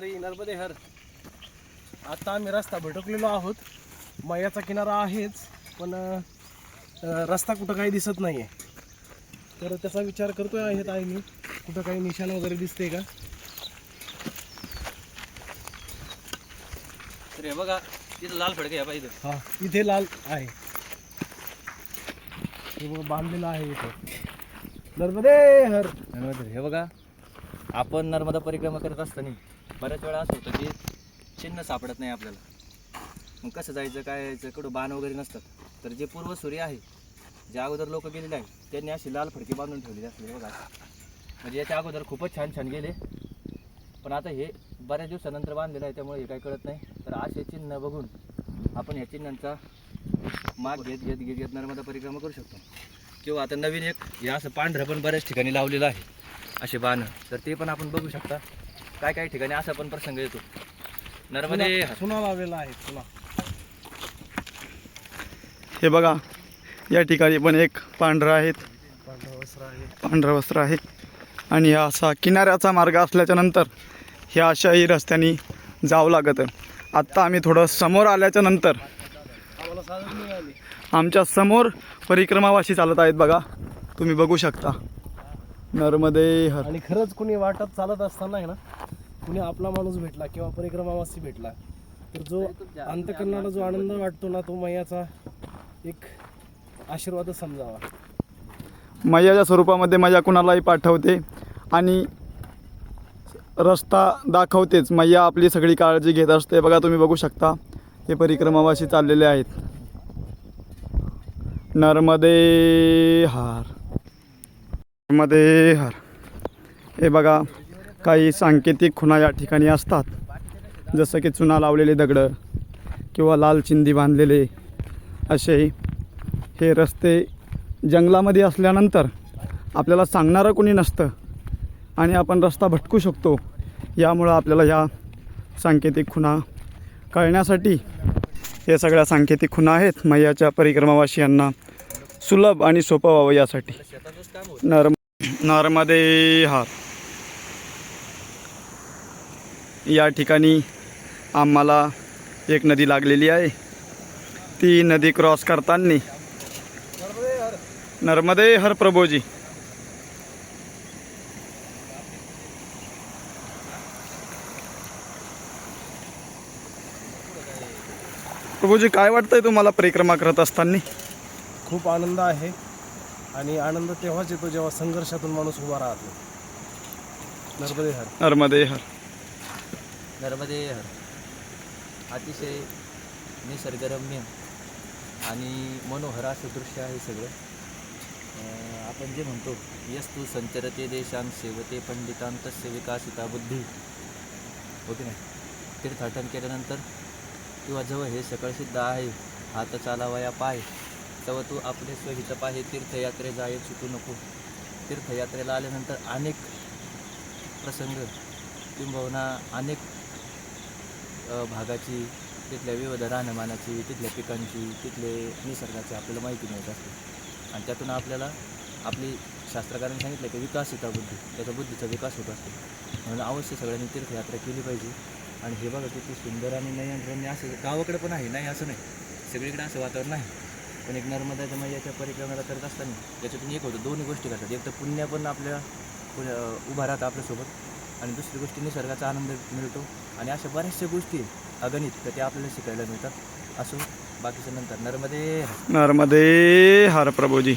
अरे नर्मदे हर. आता आम्ही रस्ता भटकलेलो आहोत. मयाचा किनारा आहेच पण रस्ता कुठं काही दिसत नाहीये. तर त्याचा विचार करतोय आहेत आहे मी कुठं काही निशाण वगैरे दिसते का? तर हे बघा तिथं लाल फडके आहे पाहिजे हा इथे लाल आहे. हे बघा बांधलेलं आहे इथे. नर्मदे हर. हे बघा आपण नर्मदा परिक्रमा करत असताना बऱ्याच वेळा असं होतं की चिन्ह सापडत नाही आपल्याला. मग कसं जायचं काय यायचं कुठं बाण वगैरे नसतात. तर जे पूर्वसूरी आहे जे अगोदर लोक गेलेले आहेत त्यांनी अशी लाल फडकी बांधून ठेवलेली असते बघा. म्हणजे याच्या अगोदर खूपच छान छान गेले. पण आता हे बऱ्याच दिवसानंतर बांधलेलं आहे त्यामुळे हे काही कळत नाही. तर असे चिन्ह बघून आपण ह्या चिन्हांचा माग घेत घेत घेत घेत नर्मदा परिक्रमा करू शकतो. किंवा आता नवीन एक हे असं पांढरं पण बऱ्याच ठिकाणी लावलेलं आहे असे बाणं. तर ते पण आपण बघू शकता. काय काय ठिकाणी असा पण प्रसंग येतो. नर्मदे चुना- लावलेला आहे चुना हे बघा या ठिकाणी पण एक पांढरा आहेत. पांढरं वस्त्र आहे. पांढरं वस्त्र आहे. आणि हा असा किनाऱ्याचा मार्ग असल्याच्या नंतर ह्या अशाही रस्त्याने जावं लागतं आत्ता आम्ही थोडं समोर आल्याच्यानंतर आम्हाला साधन मिळाली आमच्यासमोर परिक्रमावासी चालत आहेत बघा. तुम्ही बघू शकता. नर्मदे हर आणि खरंच कुणी वाटत चालत असताना आहे ना कुणी आपला माणूस भेटला किंवा परिक्रमावासी भेटला तर जो अंतकरणाला जो आनंद वाटतो ना तो मैयाचा एक आशीर्वादच समजावा. मैयाच्या स्वरूपामध्ये मैया कुणालाही पाठवते आणि रस्ता दाखवतेच मैया आपली सगळी काळजी घेत असते. बघा तुम्ही बघू शकता हे परिक्रमावासी चाललेले आहेत. नर्मदे हार. नर्मदे हार. हे बघा काही सांकेतिक खुणा या ठिकाणी असतात. जसं की चुना लावलेले दगडं किंवा लाल चिंदी बांधलेले असे. हे रस्ते जंगलामध्ये असल्यानंतर आपल्याला सांगणारं कोणी नसतं आणि आपण रस्ता भटकू शकतो. यामुळं आपल्याला ह्या सांकेतिक खुणा कळण्यासाठी हे सगळ्या सांकेतिक खुणा आहेत मैयाच्या परिक्रमावासियांना सुलभ आणि सोपं व्हावं यासाठी. नर्म नर्मदे हार या ठिकाणी आम्हाला एक नदी लागलेली आहे. ती नदी क्रॉस करताना नर्मदे हर प्रभोजी. प्रभूजी काय वाटतंय तुम्हाला परिक्रमा करत असताना? खूप आनंद आहे आणि आनंद तेव्हाच येतो जेव्हा संघर्षातून माणूस उभा राहतो. नर्मदे हर. नर्मदे हर. अतिशय निसर्गरम्य आणि मनोहर असं दृश्य आहे सगळं. आपण जे म्हणतो यस्तु संचरते देशां सेवते पंडितांतस्य विकासिता बुद्धी. हो की नाही? तीर्थाटन केल्यानंतर किंवा जवळ हे सकळ सिद्ध आहे हात चालावया पाय तव तू आपले स्वहित पाहे तीर्थयात्रे जाय चुकू नको. तीर्थयात्रेला आल्यानंतर अनेक प्रसंग किंबहुना अनेक भागाची तिथल्या विविध राहणमानाची तिथल्या पिकांची तिथले निसर्गाची आपल्याला माहिती मिळत असते. आणि त्यातून आपल्याला आपली शास्त्रकारांनी सांगितलं की विकासिता बुद्धी त्याचा बुद्धीचा विकास होत असतो. म्हणून अवश्य सगळ्यांनी तीर्थयात्रा केली पाहिजे. आणि हे बघा किती सुंदर आणि नयनरम्य असं गावाकडे पण आहे नाही असं नाही. सगळीकडे असं वातावरण आहे. पण एक नर्मदाच्या मैयाच्या परिक्रमेला करत असताना त्याच्यातून एक होतं दोन्ही गोष्टी करतात. एक तर पुण्य पण आपल्या उभा राहतं आपल्यासोबत. आणि दुसरी गोष्टी निसर्गाचा आनंद मिळतो. आणि अशा बऱ्याचशा गोष्टी अगणित तर त्या आपल्याला शिकायला मिळतात. असो बाकीच्या नंतर नर्मदे नर्मदे हर प्रभूजी.